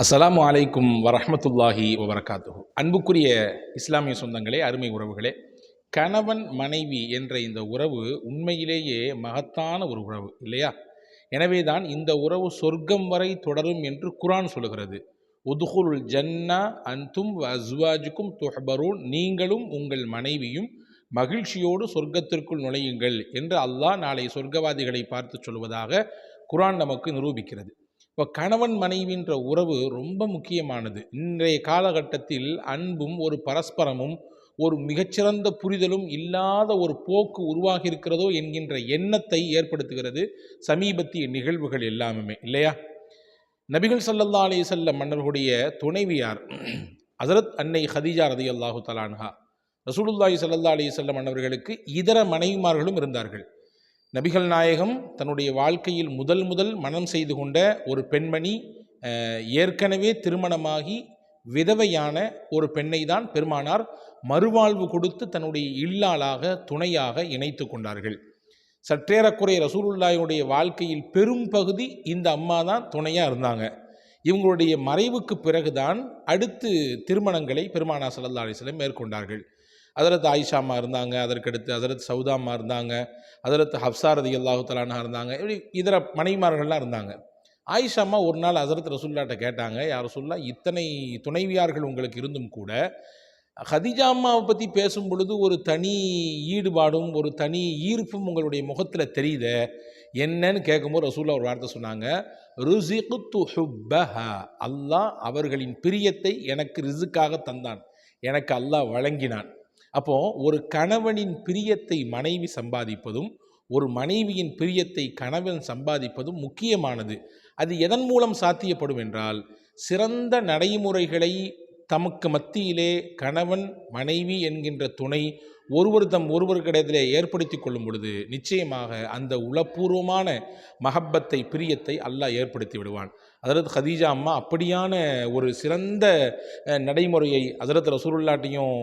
அஸ்ஸலாமு அலைக்கும் வரமத்துல்லாஹி வபரகாத்துஹு. அன்புக்குரிய இஸ்லாமிய சொந்தங்களே அருமை உறவுகளே கணவன் மனைவி என்ற இந்த உறவு உண்மையிலேயே மகத்தான ஒரு உறவு இல்லையா? எனவே தான் இந்த உறவு சொர்க்கம் வரை தொடரும் என்று குரான் சொல்லுகிறது. உதுகுருள் ஜன்னா அந்தும் அஸ்வாஜுக்கும் துஹபரூன். நீங்களும் உங்கள் மனைவியும் மகிழ்ச்சியோடு சொர்க்கத்திற்குள் நுழையுங்கள் என்று அல்லாஹ் நாளை சொர்க்கவாதிகளை பார்த்து சொல்வதாக குரான் நமக்கு நிரூபிக்கிறது. இப்போ கணவன் மனைவின்ற உறவு ரொம்ப முக்கியமானது. இன்றைய காலகட்டத்தில் அன்பும் ஒரு பரஸ்பரமும் ஒரு மிகச்சிறந்த புரிதலும் இல்லாத ஒரு போக்கு உருவாகி இருக்கிறதோ என்கின்ற எண்ணத்தை ஏற்படுத்துகிறது சமீபத்திய நிகழ்வுகள் எல்லாமே இல்லையா? நபிகள் சல்லல்லா அலைஹி வஸல்லம் மன்னர்களுடைய துணைவியார் ஹசரத் அன்னை ஹதீஜா ரதியல்லாஹு தலான்ஹா ரசூலுல்லாஹி சல்லா அலி செல்லம் மன்னர்களுக்கு இதர மனைவிமார்களும் இருந்தார்கள். நபிகள் நாயகம் தன்னுடைய வாழ்க்கையில் முதல் முதல் மனம் செய்து கொண்ட ஒரு பெண்மணி ஏற்கனவே திருமணமாகி விதவையான ஒரு பெண்ணை தான் பெருமானார் மறுவாழ்வு கொடுத்து தன்னுடைய இல்லாளாக துணையாக இணைத்து கொண்டார்கள். சற்றேறக்குறைய ரசூலுல்லாயுடைய வாழ்க்கையில் பெரும் பகுதி இந்த அம்மா தான் துணையாக இருந்தாங்க. இவங்களுடைய மறைவுக்கு பிறகுதான் அடுத்து திருமணங்களை பெருமானா சல்லா அலிஸ்லம் மேற்கொண்டார்கள். ஹதரத் ஆயிஷாமா இருந்தாங்க அதற்கடுத்து ஹதரத் சவுதாமா இருந்தாங்க ஹதரத் ஹப்சாரதி அல்லாஹு தலானா இருந்தாங்க இப்படி இதர மனைவிமார்கள்லாம் இருந்தாங்க. ஆயிஷாமா ஒரு நாள் ஹசரத் ரசூல்லாட்ட கேட்டாங்க யார் சொல்லா இத்தனை துணைவியார்கள் உங்களுக்கு இருந்தும் கூட ஹதிஜாமாவை பற்றி பேசும் பொழுது ஒரு தனி ஈடுபாடும் ஒரு தனி ஈர்ப்பும் உங்களுடைய முகத்தில் தெரியுதே என்னன்னு கேட்கும்போது ரசூல்லா ஒரு வார்த்தை சொன்னாங்க ருசிகுத்து துஹுப்பஹா அல்லாஹ் அவர்களின் பிரியத்தை எனக்கு ரிசுக்காக தந்தான் எனக்கு அல்லாஹ் வழங்கினான். அப்போ ஒரு கணவனின் பிரியத்தை மனைவி சம்பாதிப்பதும் ஒரு மனைவியின் பிரியத்தை கணவன் சம்பாதிப்பதும் முக்கியமானது. அது எதன் மூலம் சாத்தியப்படும் என்றால் சிறந்த நடைமுறைகளை தமக்கு மத்தியிலே கணவன் மனைவி என்கின்ற துணை ஒருவர் தம் ஒருவருக்கிடத்திலே ஏற்படுத்தி கொள்ளும் பொழுது நிச்சயமாக அந்த உளப்பூர்வமான மஹப்பத்தை பிரியத்தை அல்லாஹ் ஏற்படுத்தி விடுவான். அதரத் ஹதீஜா அம்மா அப்படியான ஒரு சிறந்த நடைமுறையை ஹசரத் ரசூலுல்லாட்டையும்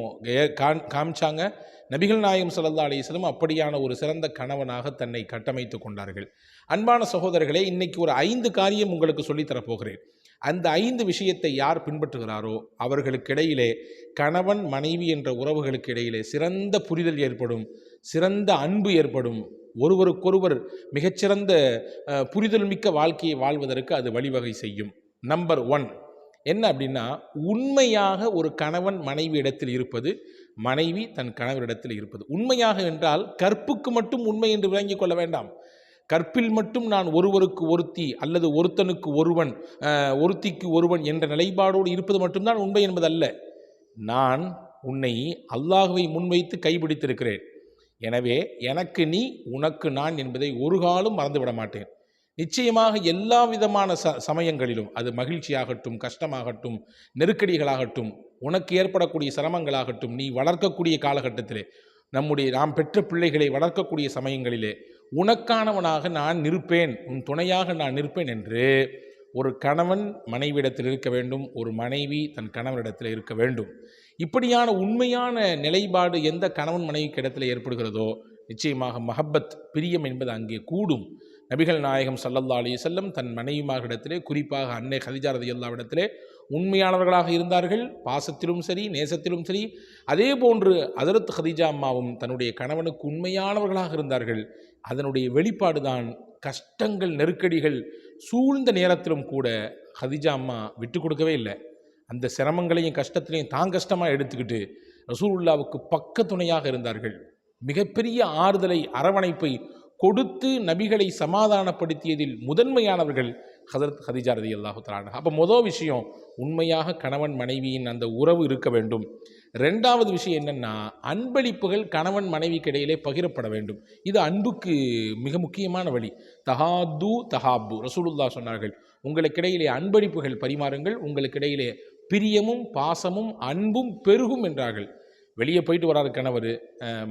காண்- காமிச்சாங்க. நபிகள் நாயகம் சல்லா அலைஹி அப்படியான ஒரு சிறந்த கணவனாக தன்னை கட்டமைத்து கொண்டார்கள். அன்பான சகோதரர்களே இன்னைக்கு ஒரு ஐந்து காரியம் உங்களுக்கு சொல்லித்தரப்போகிறேன் அந்த ஐந்து விஷயத்தை யார் பின்பற்றுகிறாரோ அவர்களுக்கிடையிலே கணவன் மனைவி என்ற உறவுகளுக்கு இடையிலே சிறந்த புரிதல் ஏற்படும் சிறந்த அன்பு ஏற்படும். ஒருவருக்கொருவர் மிகச்சிறந்த புரிதல் மிக்க வாழ்க்கையை வாழ்வதற்கு அது வழிவகை செய்யும். நம்பர் ஒன் என்ன அப்படின்னா உண்மையாக ஒரு கணவன் மனைவி இடத்தில் இருப்பது மனைவி தன் கணவரிடத்தில் இருப்பது. உண்மையாக என்றால் கற்புக்கு மட்டும் உண்மை என்று விளங்கிக் கொள்ள வேண்டாம். கற்பில் மட்டும் நான் ஒருவருக்கு ஒருத்தி அல்லது ஒருத்தனுக்கு ஒருவன் ஒருத்திக்கு ஒருவன் என்ற நிலைப்பாடோடு இருப்பது மட்டும்தான் உண்மை என்பதல்ல. நான் உன்னை அல்லாஹுவை முன்வைத்து கைபிடித்திருக்கிறேன் எனவே எனக்கு நீ உனக்கு நான் என்பதை ஒரு காலம் மறந்துவிட மாட்டேன். நிச்சயமாக எல்லா விதமான ச சமயங்களிலும் அது மகிழ்ச்சியாகட்டும் கஷ்டமாகட்டும் நெருக்கடிகளாகட்டும் உனக்கு ஏற்படக்கூடிய சிரமங்களாகட்டும் நீ வளர்க்கக்கூடிய காலகட்டத்திலே நம்முடைய நாம் பெற்ற பிள்ளைகளை வளர்க்கக்கூடிய சமயங்களிலே உனக்கானவனாக நான் நிற்பேன் உன் துணையாக நான் நிற்பேன் என்று ஒரு கணவன் மனைவியிடத்தில் இருக்க வேண்டும் ஒரு மனைவி தன் கணவனிடத்தில் இருக்க வேண்டும். இப்படியான உண்மையான நிலைப்பாடு எந்த கணவன் மனைவிக்கு இடத்துல ஏற்படுகிறதோ நிச்சயமாக மஹப்பத் பிரியம் என்பது அங்கே கூடும். நபிகள் நாயகம் சல்லல்லா அலி செல்லம் தன் மனைவிமார்களிடத்திலே குறிப்பாக அன்னை ஹதிஜா ரதியல்லாவிடத்திலே உண்மையானவர்களாக இருந்தார்கள் பாசத்திலும் சரி நேசத்திலும் சரி. அதே போன்று அதரத் ஹதிஜா அம்மாவும் தன்னுடைய கணவனுக்கு உண்மையானவர்களாக இருந்தார்கள். அதனுடைய வெளிப்பாடு தான் கஷ்டங்கள் நெருக்கடிகள் சூழ்ந்த நேரத்திலும் கூட ஹதிஜா அம்மா விட்டு கொடுக்கவே இல்லை. அந்த சிரமங்களையும் கஷ்டத்திலையும் தான் கஷ்டமாக எடுத்துக்கிட்டு ரசூலுல்லாவுக்கு பக்க துணையாக இருந்தார்கள். மிகப்பெரிய ஆறுதலை அரவணைப்பை கொடுத்து நபிகளை சமாதானப்படுத்தியதில் முதன்மையானவர்கள் ஹசரத் ஹதிஜா ரதி அல்லாஹு தலான அப்போ மொதல் விஷயம் உண்மையாக கணவன் மனைவியின் அந்த உறவு இருக்க வேண்டும். ரெண்டாவது விஷயம் என்னென்னா அன்பளிப்புகள் கணவன் மனைவிக்கு இடையிலே பகிரப்பட வேண்டும். இது அன்புக்கு மிக முக்கியமான வழி. தஹாது தஹாபு ரசூலுல்லா சொன்னார்கள் உங்களுக்கிடையிலே அன்பளிப்புகள் பரிமாறுங்கள். உங்களுக்கிடையிலே பிரியமும் பாசமும் அன்பும் பெருகும் என்றார்கள். வெளியே போயிட்டு வராது கணவர்.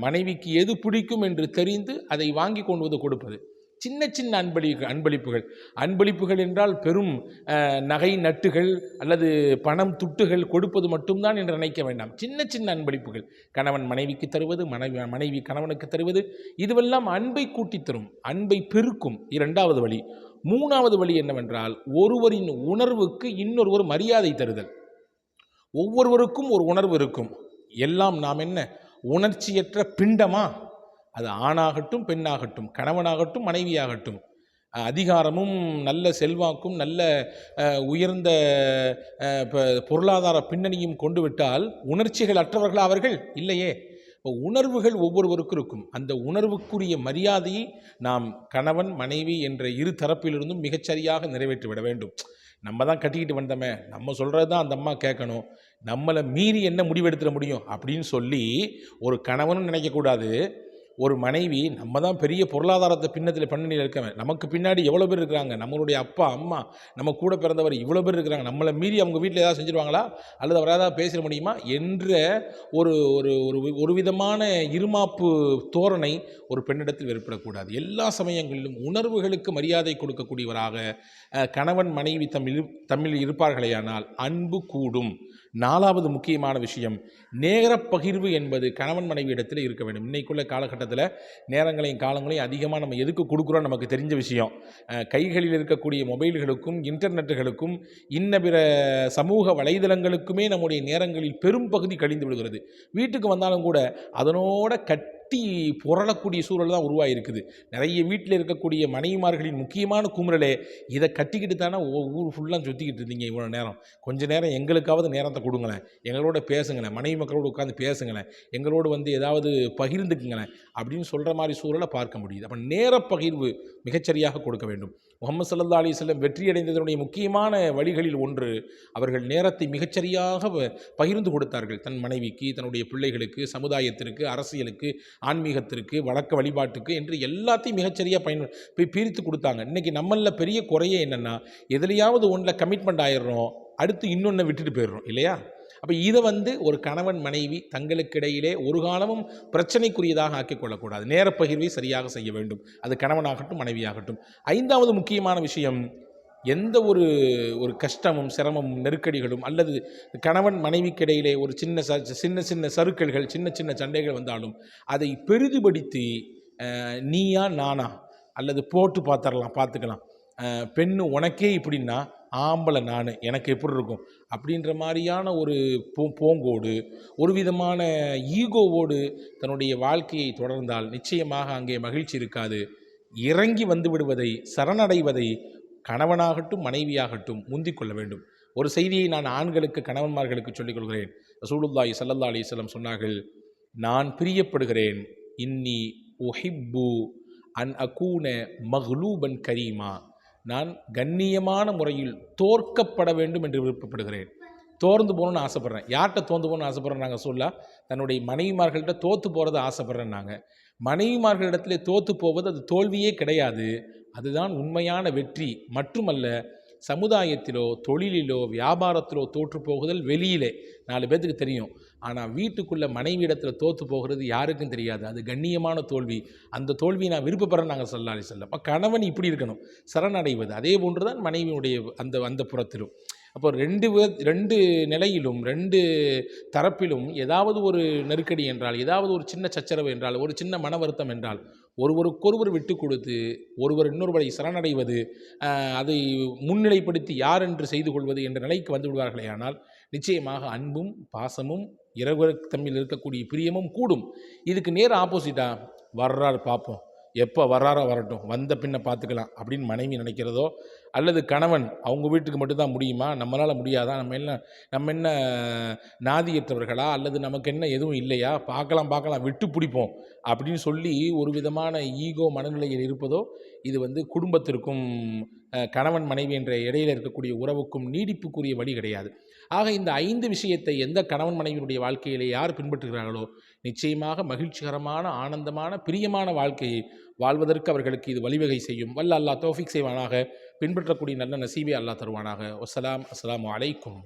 மனைவிக்கு எது பிடிக்கும் என்று தெரிந்து அதை வாங்கி கொண்டு வந்து கொடுப்பது. சின்ன சின்ன அன்பளி அன்பளிப்புகள். அன்பளிப்புகள் என்றால் பெரும் நகை நட்டுகள் அல்லது பணம் துட்டுகள் கொடுப்பது மட்டும்தான் என்று நினைக்க வேண்டாம். சின்ன சின்ன அன்பளிப்புகள். கணவன் மனைவிக்கு தருவது மனைவி மனைவி கணவனுக்கு தருவது இதுவெல்லாம் அன்பை கூட்டி தரும் அன்பை பெருக்கும். இரண்டாவது வழி. மூணாவது வழி என்னவென்றால் ஒருவரின் உணர்வுக்கு இன்னொருவர் மரியாதை தருதல். ஒவ்வொருவருக்கும் ஒரு உணர்வு இருக்கும். எல்லாம் நாம் என்ன? உணர்ச்சியற்ற பிண்டமா? அது ஆணாகட்டும் பெண்ணாகட்டும் கணவனாகட்டும் மனைவியாகட்டும். அதிகாரமும் நல்ல செல்வாக்கும் நல்ல உயர்ந்த பொருளாதார பின்னணியும் கொண்டு விட்டால் உணர்ச்சிகள் அற்றவர்களா அவர்கள்? இல்லையே. இப்போ உணர்வுகள் ஒவ்வொருவருக்கும் இருக்கும். அந்த உணர்வுக்குரிய மரியாதையை நாம் கணவன் மனைவி என்ற இரு தரப்பிலிருந்தும் மிகச்சரியாக நிறைவேற்றி விட வேண்டும். நம்ம தான் கட்டிக்கிட்டு வந்தோமே. நம்ம சொல்கிறது தான் அந்த அம்மா கேட்கணும். நம்மளை மீறி என்ன முடிவெடுத்துட முடியும்? அப்படின்னு சொல்லி ஒரு கணவனும் நினைக்கக்கூடாது. ஒரு மனைவி நம்ம தான் பெரிய பொருளாதாரத்தை பின்னத்தில் பின்னணியில் இருக்கவன். நமக்கு பின்னாடி எவ்வளோ பேர் இருக்கிறாங்க? நம்மளுடைய அப்பா அம்மா நம்ம கூட பிறந்தவர் இவ்வளோ பேர் இருக்கிறாங்க. நம்மளை மீறி அவங்க வீட்டில் ஏதாவது செஞ்சுருவாங்களா? அல்லது அவர் ஏதாவது பேசிட முடியுமா? என்ற ஒரு ஒரு ஒரு ஒரு விதமான இருமாப்பு தோரணை ஒரு பெண்ணிடத்தில் ஏற்படக்கூடாது. எல்லா சமயங்களிலும் உணர்வுகளுக்கு மரியாதை கொடுக்கக்கூடியவராக கணவன் மனைவி தமிழ் தமிழில் இருப்பார்களேயானால் அன்பு கூடும். நாலாவது முக்கியமான விஷயம் நேர பகிர்வு என்பது கணவன் மனைவி இடத்துல இருக்க வேண்டும். இன்றைக்குள்ள காலகட்டத்தில் நேரங்களையும் காலங்களையும் அதிகமாக நம்ம எதுக்கு கொடுக்குறோம் நமக்கு தெரிஞ்ச விஷயம். கைகளில் இருக்கக்கூடிய மொபைல்களுக்கும் இன்டர்நெட்டுகளுக்கும் இன்ன பிற சமூக வலைதளங்களுக்குமே நம்முடைய நேரங்களில் பெரும் பகுதி கழிந்து விடுகிறது. வீட்டுக்கு வந்தாலும் கூட அதனோட கட் கட்டி புரளக்கூடிய சூழல் தான் உருவாகிருக்குது நிறைய வீட்டில் இருக்கக்கூடிய மனைவிமார்களின் முக்கியமான குமுறலே இதை கட்டிக்கிட்டு தானே ஊர் ஃபுல்லாக சுற்றிக்கிட்டு இருந்தீங்க இவ்வளோ நேரம். கொஞ்ச நேரம் எங்களுக்காவது நேரத்தை கொடுங்களேன். எங்களோட பேசுங்களேன். மனைவி மக்களோடு உட்காந்து பேசுங்களேன். எங்களோடு வந்து ஏதாவது பகிர்ந்துக்குங்களேன் அப்படின்னு சொல்கிற மாதிரி சூழலை பார்க்க முடியுது. அப்போ நேர பகிர்வு மிகச்சரியாக கொடுக்க வேண்டும். முகமது சல்லா அலிஸ்லம் வெற்றியடைந்ததனுடைய முக்கியமான வழிகளில் ஒன்று அவர்கள் நேரத்தை மிகச்சரியாக வ- பகிர்ந்து கொடுத்தார்கள். தன் மனைவிக்கு தன்னுடைய பிள்ளைகளுக்கு சமுதாயத்திற்கு அரசியலுக்கு ஆன்மீகத்திற்கு வழக்க வழிபாட்டுக்கு என்று எல்லாத்தையும் மிகச்சரியாக பயன் போய் பிரித்து கொடுத்தாங்க. இன்றைக்கி நம்மளில் பெரிய குறையே என்னென்னா எதுலையாவது ஒன்றில் கமிட்மெண்ட் ஆயிடுறோம் அடுத்து இன்னொன்று விட்டுட்டு போயிடுறோம் இல்லையா? அப்போ இதை வந்து ஒரு கணவன் மனைவி தங்களுக்கிடையிலே ஒரு காலமும் பிரச்சனைக்குரியதாக ஆக்கிக்கொள்ளக்கூடாது நேரப்பகிர்வை பகிர்வை சரியாக செய்ய வேண்டும். அது கணவனாகட்டும் மனைவியாகட்டும். ஐந்தாவது முக்கியமான விஷயம் எந்த ஒரு ஒரு கஷ்டமும் சிரமமும் நெருக்கடிகளும் அல்லது கணவன் மனைவிக்கிடையிலே ஒரு சின்ன ச சின்ன சின்ன சறுக்கல்கள் சின்ன சின்ன சண்டைகள் வந்தாலும் அதை பெரிதுபடுத்தி நீயா நானா அல்லது போட்டு பார்த்துடலாம் பார்த்துக்கலாம். பெண்ணு உனக்கே இப்படின்னா ஆம்பளை நான் எனக்கு எப்படி இருக்கும்? அப்படின்ற மாதிரியான ஒரு போ போங்கோடு ஒரு விதமான ஈகோவோடு தன்னுடைய வாழ்க்கையை தொடர்ந்தால் நிச்சயமாக அங்கே மகிழ்ச்சி இருக்காது. இறங்கி வந்து விடுவதை சரணடைவதை கணவனாகட்டும் மனைவியாகட்டும் முந்திக் கொள்ள வேண்டும். ஒரு செய்தியை நான் ஆண்களுக்கு கணவன்மார்களுக்கு சொல்லிக் கொள்கிறேன். ரசூலுல்லாஹி சல்லா அலைஹி சொன்னார்கள் நான் பிரியப்படுகிறேன். இன்னி ஒஹிப்பு அன் அகூன மஹ்லூபன் கரீமா. நான் கண்ணியமான முறையில் தோற்கப்பட வேண்டும் என்று விருப்பப்படுகிறேன். தோர்ந்து போகணும்னு ஆசைப்பட்றேன். யார்கிட்ட தோர்ந்து போகணும்னு ஆசைப்பட்றேன் நாங்கள் சொல்ல தன்னுடைய மனைவிமார்கள்ட்ட தோற்று போகிறத ஆசைப்பட்றேன் நாங்கள் மனைவிமார்களிடத்திலே தோற்று போவது அது தோல்வியே கிடையாது. அதுதான் உண்மையான வெற்றி. மட்டுமல்ல சமுதாயத்திலோ தொழிலிலோ வியாபாரத்திலோ தோற்று போகுதல் வெளியிலே. நாலு பேர்த்துக்கு தெரியும். ஆனால் வீட்டுக்குள்ளே மனைவி இடத்துல தோற்று போகிறது யாருக்கும் தெரியாது. அது கண்ணியமான தோல்வி. அந்த தோல்வியை நான் விருப்பப்படுறேன் நாங்கள் சொல்லாலி சொல்ல அப்போ கணவன் இப்படி இருக்கணும். சரணடைவது. அதே போன்று தான் மனைவியுடைய அந்த அந்த புறத்திலும். அப்போ ரெண்டு ரெண்டு நிலையிலும் ரெண்டு தரப்பிலும் ஏதாவது ஒரு நெருக்கடி என்றால் ஏதாவது ஒரு சின்ன சச்சரவு என்றால் ஒரு சின்ன மன வருத்தம் என்றால் ஒருவருக்கொருவர் விட்டு கொடுத்து ஒருவர் இன்னொருவரை சரணடைவது அதை முன்னிலைப்படுத்தி யார் என்று செய்து கொள்வது என்ற நிலைக்கு வந்து விடுவார்களே ஆனால் நிச்சயமாக அன்பும் பாசமும் இரவு தம்மில் இருக்கக்கூடிய பிரியமும் கூடும். இதுக்கு நேர் ஆப்போசிட்டாக வர்றார் பார்ப்போம். எப்போ வர்றாரோ வரட்டும் வந்த பின்ன பார்த்துக்கலாம் அப்படின்னு மனைவி நினைக்கிறதோ அல்லது கணவன் அவங்க வீட்டுக்கு மட்டும்தான் முடியுமா? நம்மளால் முடியாதா? நம்ம என்ன நம்ம என்ன நாதியற்றவர்களா? அல்லது நமக்கு என்ன எதுவும் இல்லையா? பார்க்கலாம் பார்க்கலாம் விட்டு பிடிப்போம் அப்படின்னு சொல்லி ஒரு விதமான ஈகோ மனநிலையில் இருப்பதோ இது வந்து குடும்பத்திற்கும் கணவன் மனைவி என்ற இடையில இருக்கக்கூடிய உறவுக்கும் நீடிப்புக்குரிய வழி கிடையாது. ஆக இந்த ஐந்து விஷயத்தை எந்த கணவன் மனைவியினுடைய வாழ்க்கையிலே யார் பின்பற்றுகிறார்களோ நிச்சயமாக மகிழ்ச்சிகரமான ஆனந்தமான பிரியமான வாழ்க்கையை வாழ்வதற்கு அவர்களுக்கு இது வழிவகை செய்யும். வல்ல அல்லாஹ் தோஃபிக் செய்வானாக. பின்பற்றக்கூடிய நல்ல நசீபை அல்லாஹ் தருவானாக. ஒசலாம் அஸ்லாம் அலைக்கும்.